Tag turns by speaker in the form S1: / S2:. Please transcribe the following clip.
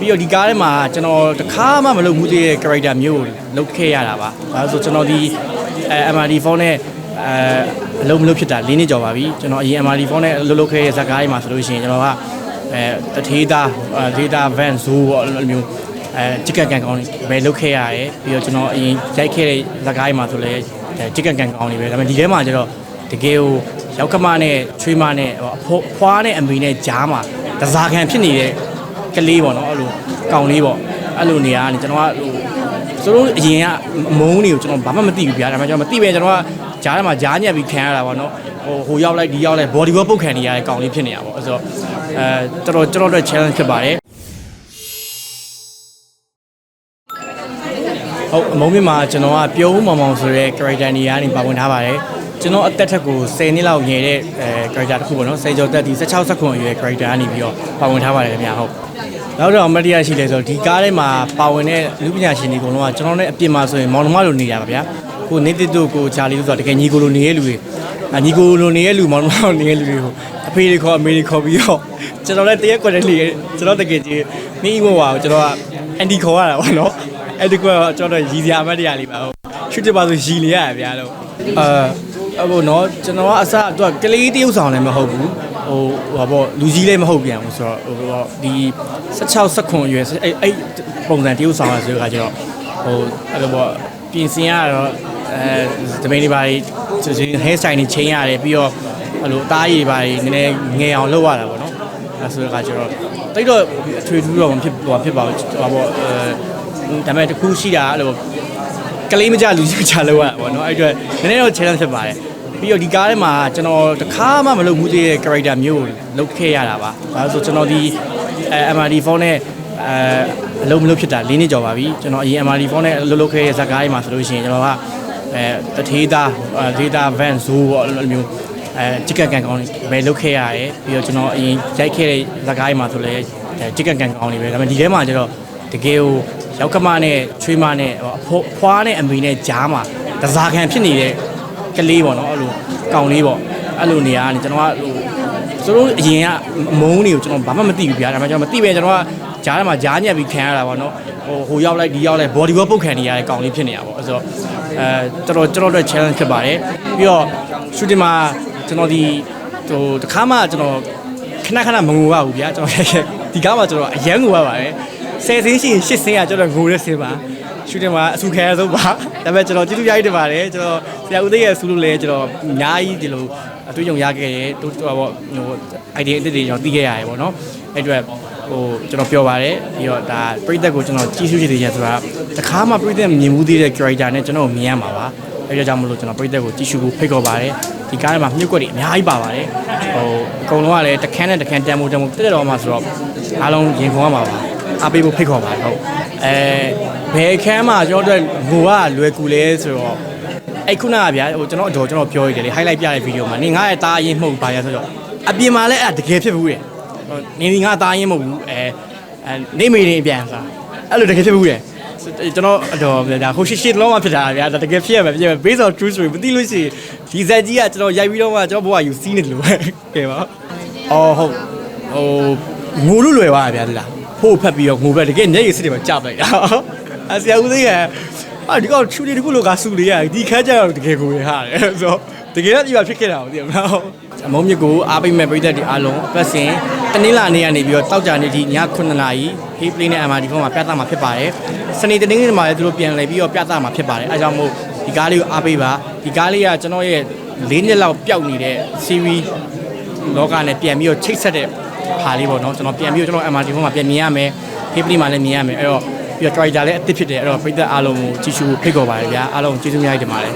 S1: ပြီးတော့ဒီကားထဲမှာကျွန်တော်တခါမှမလုပ်ဘူးသေးတဲ့ character မျိုးကိုလုပ်ခဲ့ရတာပါဒါဆိုကျွန်တော်ဒီအဲ MRD phone နဲ့အဲအလုံးမလုပ်ဖြစ်တာ၄နှစ်ကျော်ပါပြီကျွန်တော်အရင် MRD phone နဲ့လုပ်လုပ်ခဲ့တဲ့ဇာတ်ကားတွေမှာဆိုလို့ရှိရင်ကျွန်တော်ကအဲတထေးသားဒေတာ van zoo ပေါ့အဲ့လိုမျိုးအဲချစ်ကန်ကန်ကောင်းတွေပဲလုပ်ခဲ့ရတယ်ပြီးတော့ကျွန်တော်အရင်ရိုက်ခဲ့တဲ့ဇာတ်ကားတွေမှာဆိုလည်းချစ်ကန်ကန်ကောင်းတွေပဲဒါပေမဲ့ဒီထဲမှာကျတော့တကယ်ကိုရောက်ကမနဲ့ချွေးမနဲ့ဟိုအဖိုးအဖွားနဲ့အမေနဲ့ကြားမှာတစားခံဖြစ်နေတဲ့ ကလေးပေါ့နော်အဲ့လိုကောင်လေးပေါ့အဲ့လိုနေရာကနေကျွန်တော်ကဟိုသူတို့အရင်ကအမုန်းတွေကိုကျွန်တော်ဘာမှမသိဘူးဗျာဒါပေမဲ့ကျွန်တော်မသိပဲကျွန်တော်ကဂျားထဲမှာဂျားညက်ပြီးခံရတာပေါ့နော်ဟိုဟိုရောက်လိုက်ဒီရောက်လိုက် body work ပုတ်ခံနေရတဲ့ကောင်လေးဖြစ်နေတာပေါ့အဲ့ဆိုတော့အဲတော်တော်ကျွန်တော်တို့ challenge ဖြစ်ပါတယ်ဟုတ်အမုန်းမြင့်မှာကျွန်တော်ကပြုံးမောင်မောင်ဆိုတဲ့ character နေရာနေပါဝင်ထားပါတယ် ကျွန်တော်အသက်ထက်ကို10နှစ်လောက်ငယ်တဲ့အဲ character တစ်ခုပေါ့နော်10ကျော်သက်ဒီ16 16အရွယ် character ကနေပြီးတော့ပါဝင်ထားပါတယ်ခင်ဗျာဟုတ်နောက်တော့အမတ်တရားရှိတယ်ဆိုတော့ဒီကားထဲမှာပါဝင်တဲ့လူပညာရှင်တွေအကုန်လုံးကကျွန်တော်နဲ့အပြင်မှာဆိုရင်မောင်နှမလိုနေရပါဗျာကိုနေတစ်တို့ကိုချာလီတို့ဆိုတော့တကယ်ညီကိုလိုနေတဲ့လူတွေအညီကိုလိုနေတဲ့လူမောင်နှမလိုနေတဲ့လူတွေကိုအဖေတွေခေါ်အမေတွေခေါ်ပြီးတော့ကျွန်တော်လည်းတရက်ကွက်တဲ့လူတွေကျွန်တော်တကယ်ကြီးမိမို့ပါကျွန်တော်ကအန်တီခေါ်ရတာပေါ့နော်အဲ့ဒီကကျွန်တော်ရည်စရာအမတ်တရားလေးပါဟုတ်ရှုတစ်ပါဆိုရည်လေရရဗျာလို့အာ အခုနော်ကျွန်တော်ကအစသူကကလေးတရုပ်ဆောင်လည်းမဟုတ်ဘူးဟိုဟိုပေါ့လူကြီးလည်းမဟုတ်ပြန်ဘူးဆိုတော့ဟိုပေါ့ဒီ16 19ရွယ်အဲ့အဲ့ပုံစံတရုပ်ဆောင်ရဆိုတဲ့ခါကျတော့ဟိုအဲ့လိုပေါ့ပြင်ဆင်ရတော့အဲတပိန်တွေပါချင်း hair style တွေချင်းရတယ်ပြီးတော့အဲ့လိုအသားရည်ပါနည်းနည်းငယ်အောင်လုပ်ရတာပေါ့နော်အဲ့ဆိုတဲ့ခါကျတော့တိတ်တော့အထွေထူးတော့မဖြစ်ဟိုဖြစ်ပါဘူးဟိုပေါ့အဲဒါပေမဲ့တစ်ခုရှိတာအဲ့လိုကလေးမကြလူကြီးမကြလောက်ရတာပေါ့နော်အဲ့အတွက်နည်းနည်းတော့ challenge ဖြစ်ပါတယ် ပြီးတော့ဒီကားထဲမှာကျွန်တော်တခါမှမလုပ်ဘူးသေးတဲ့ character မျိုးကိုလုပ်ခဲ့ရတာပါဒါဆိုကျွန်တော်ဒီအဲ MRD phone နဲ့အဲအလုံးမလုပ်ဖြစ်တာ၄နှစ်ကျော်ပါပြီကျွန်တော်အရင် MRD phone နဲ့လုပ်လုပ်ခဲ့တဲ့ဇာတ်ကားတွေမှာဆိုလို့ရှိရင်ကျွန်တော်ကအဲတထေးသားဒေတာ van zoo ပေါ့အဲ့လိုမျိုးအဲချစ်ကန်ကန်ကောင်းတွေပဲလုပ်ခဲ့ရတယ်ပြီးတော့ကျွန်တော်အရင်ရိုက်ခဲ့တဲ့ဇာတ်ကားတွေမှာဆိုလည်းချစ်ကန်ကန်ကောင်းတွေပဲဒါပေမဲ့ဒီထဲမှာကျတော့တကယ်ကိုရောက်ကမနဲ့ချွေးမနဲ့ဟိုအဖိုးအဖွားနဲ့အမေနဲ့ကြားမှာတစားခံဖြစ်နေတဲ့ ကလေးပေါ့နော်အဲ့လိုကောင်လေးပေါ့အဲ့လိုနေရာကနေကျွန်တော်ကဟိုသူတို့အရင်ကအမုန်းတွေကိုကျွန်တော်ဘာမှမသိဘူးဗျာဒါပေမဲ့ကျွန်တော်မသိပဲကျွန်တော်ကဂျားထဲမှာဂျားညက်ပြီးခံရတာပေါ့နော်ဟိုဟိုရောက်လိုက်ဒီရောက်လိုက် body work ပုတ်ခံနေရတဲ့ကောင်လေးဖြစ်နေတာပေါ့အဲ့ဆိုတော့အဲတော်တော်ကျွန်တော်တို့ challenge ဖြစ်ပါတယ်ပြီးတော့ shooting မှာကျွန်တော်ဒီဟိုတခါမှကျွန်တော်ခဏခဏမငိုရဘူးဗျာကျွန်တော်ဒီကားမှာကျွန်တော်အရန်ငိုရပါတယ်ဆယ်စင်းရှိရင်ရှစ်စင်းကကျွန်တော်ငိုတဲ့စင်းပါ ရှူတင်မှာအဆူခဲဆုံးပါဒါပေမဲ့ကျွန်တော်ကျေးဇူးများကြီးတင်ပါတယ်ကျွန်တော်ဆရာဦးသိရဲ့ဆူလို့လဲကျွန်တော်အများကြီးဒီလိုအတွေ့အကြုံရခဲ့တယ်တိုးတော့ပေါ့ဟို idea အသစ်တွေကျွန်တော်သိခဲ့ရတယ်ပေါ့နော်အဲ့အတွက်ဟိုကျွန်တော်ပြောပါတယ်ပြီးတော့ဒါပြိသက်ကိုကျွန်တော်ကြီးစုချစ်တယ်ဆိုတာတခါမှပြိသက်မြင်မှုသေးတဲ့ character နဲ့ကျွန်တော်မြင်ရမှာပါအဲ့ဒါကြောင့်မလို့ကျွန်တော်ပြိသက်ကိုကြီးစုဖို့ဖိတ်ခေါ်ပါတယ်ဒီကားထဲမှာမြုပ်ကွက်တွေအများကြီးပါပါတယ်ဟိုအကုန်လုံးကလည်းတခန်းနဲ့တခန်းတန်မိုးတန်မိုးတက်တက်တော့မှဆိုတော့အားလုံးရင်ခုံရမှာပါ အားပေးဖို့ဖိတ်ခေါ်ပါတယ်ဟုတ်အဲဘယ်ခန်းမှာကျွန်တော်တို့ငိုကလွယ်ကူလဲဆိုတော့အဲ့ခုနကဗျာဟိုကျွန်တော်အတော်ကျွန်တော်ပြောရတယ်လေ highlight ပြတဲ့ဗီဒီယိုမှာနေငါရဲ့တာအရင်မှုတ်ပါရဆိုတော့အပြင်မှာလည်းအဲ့ဒါတကယ်ဖြစ်ဘူးတဲ့နေဒီငါတာအရင်မဟုတ်ဘူးအဲအဲနေမေနေပြန်စားအဲ့လိုတကယ်ဖြစ်ဘူးတဲ့ကျွန်တော်အတော်ဒါဟိုရှိရှိလုံးဝဖြစ်တာဗျာဒါတကယ်ဖြစ်ရမှာဖြစ်ရမှာ based on true story မသိလို့ရှိရင်ဒီဇက်ကြီးကကျွန်တော်ရိုက်ပြီးတော့မှကျွန်တော်ဘဝယူစီးနေတယ်လို့ပဲကဲပါအော်ဟုတ်ဟိုငိုလို့လွယ်သွားတာဗျာဒီလား ဖို့ဖက်ပြီးတော့ငိုပဲတကယ်မျက်ရည်စစ်တွေမှာကြပလိုက်တာအဆရာဦးသိကအာဒီကောင်ချူဒီတခုလောကဆူလေးရဒီခါကျတော့တကယ်ကိုရဟာတယ်ဆိုတော့တကယ်တော့ဒီမှာဖြစ်ခဲ့တာကိုသိရမလားအမုံမြစ်ကိုအားပိတ်မဲ့ပြည်သက်တွေအားလုံးအပတ်စဉ်တနင်္လာနေ့ကနေပြီးတော့တောက်ကြနေ့ဒီည9နာရီ Hey Play နဲ့ MRD ဖုန်းမှာပြသမှာဖြစ်ပါတယ်စနေတနင်္ဂနွေမှာလည်းသူတို့ပြန်လည်ပြီးတော့ပြသမှာဖြစ်ပါတယ်အဲကြောင့်မို့ဒီကားလေးကိုအားပေးပါဒီကားလေးကကျွန်တော်ရဲ့၄နှစ်လောက်ပျောက်နေတဲ့ series လောကနဲ့ပြန်ပြီးတော့ချိတ်ဆက်တဲ့ဟာလေးပေါ့နော်ကျွန်တော်ပြန်ပြီးတော့ကျွန်တော် MRT ဖုန်းမှာပြန်မြင်ရမယ် Hey Play မှာလည်းမြင်ရမယ်အဲ့တော့ပြီးတော့ Twitter လည်းအသစ်ဖြစ်တယ်အဲ့တော့ပြည်သက်အားလုံးကိုကြည့်ရှုဖိတ်ခေါ်ပါတယ်ဗျာအားလုံးကျေးဇူးများကြီးတင်ပါတယ်